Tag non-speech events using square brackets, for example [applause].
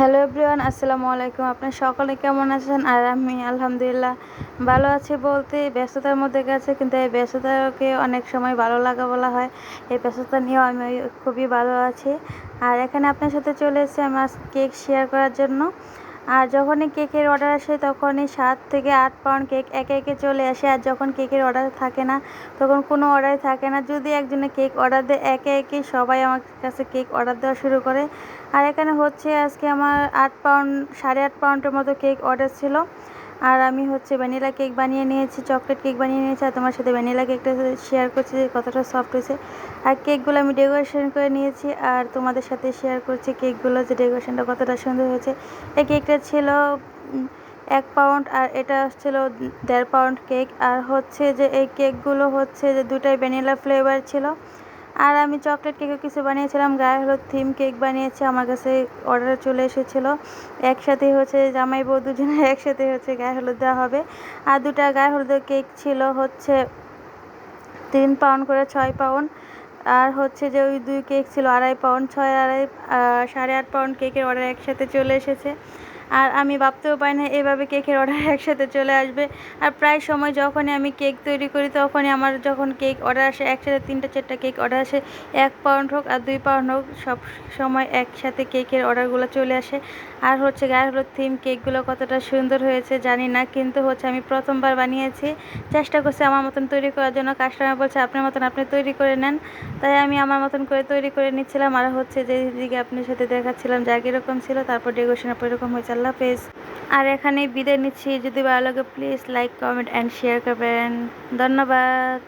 Hello everyone, আসসালামু আলাইকুম। আপনার সকলে কেমন আছেন? আর আমি আলহামদুলিল্লাহ ভালো আছি বলতে ব্যস্ততার মধ্যে গেছে, কিন্তু এই ব্যস্ততাকে অনেক সময় ভালো লাগা বলা হয়। এই ব্যস্ততা নিয়েও আমি খুবই ভালো আছি। আর এখানে আপনার সাথে চলে এসেছি আমার কেক শেয়ার করার জন্য। আর যখনই কেকের অর্ডার আসে, তখনই সাত থেকে আট পাউন্ড কেক একে একে চলে আসে। আর যখন কেকের অর্ডার থাকে না, তখন কোনো অর্ডার থাকে না। যদি একজনে কেক অর্ডার দেয়, একে একে সবাই আমার কাছে কেক অর্ডার দেওয়া শুরু করে। আর এখানে হচ্ছে আজকে আমার আট পাউন্ড সাড়ে আট পাউন্ডের মতো কেক অর্ডার ছিল। আর আমি হচ্ছে ভ্যানিলা কেক বানিয়ে নিয়েছি চকলেট কেক বানিয়ে নিয়েছি, আর তোমার সাথে ভ্যানিলা কেকটা শেয়ার করছি যে কতটা সফট হয়েছে। আর কেকগুলো আমি ডেকোরেশন করে নিয়েছি, আর তোমাদের সাথে শেয়ার করছি কেকগুলো যে ডেকোরেশনটা কতটা সুন্দর হয়েছে। এই কেকটা ছিল এক পাউন্ড আর এটা ছিল দেড় পাউন্ড কেক আর হচ্ছে যে এই কেকগুলো হচ্ছে যে দুটাই ভ্যানিলা ফ্লেভার ছিল। আর আমি চকলেট কেকও কিছু বানিয়েছিলাম গায়ে হলুদ থিম কেক বানিয়েছি, আমার কাছে অর্ডার চলে এসেছিল। একসাথে হচ্ছে জামাই বউ দুজনে [laughs] একসাথে হচ্ছে গায়ে হলুদ দেওয়া হবে। আর দুটা গায়ে হলুদের কেক ছিল হচ্ছে তিন পাউন্ড করে ছয় পাউন্ড আর হচ্ছে যে ওই দুই কেক ছিল আড়াই পাউন্ড ছয় আড়াই সাড়ে আট পাউন্ড কেকের অর্ডার একসাথে চলে এসেছে। আর আমি ভাবতেও পারি না এভাবে কেকের অর্ডার একসাথে চলে আসবে। আর প্রায় সময় যখনই আমি কেক তৈরি করি, তখনই আমার যখন কেক অর্ডার আসে, একসাথে তিনটা, চারটা কেক অর্ডার আসে, এক পাউন্ড হোক আর দুই পাউন্ড হোক, সব সময় একসাথে কেকের অর্ডারগুলো চলে আসে। আর হচ্ছে গায়ের হলুদ থিম কেকগুলো কতটা সুন্দর হয়েছে, জানি না, কিন্তু হচ্ছে আমি প্রথমবার বানিয়েছি। চেষ্টা করছি আমার মতন তৈরি করার জন্য। কাস্টমার বলছে, আপনার মতন আপনি তৈরি করে নেন। তাই আমি আমার মতন করে তৈরি করে নিচ্ছিলাম। আর হচ্ছে যে দিকে আপনার সাথে দেখাচ্ছিলাম যা কীরকম ছিল, তারপর ডেকোরেশনের পর এরকম হয়েছে। আল্লাহ হাফেজ। আর এখানে বিদায় নিচ্ছি। যদি ভালো লাগে please like comment and share করবেন। ধন্যবাদ।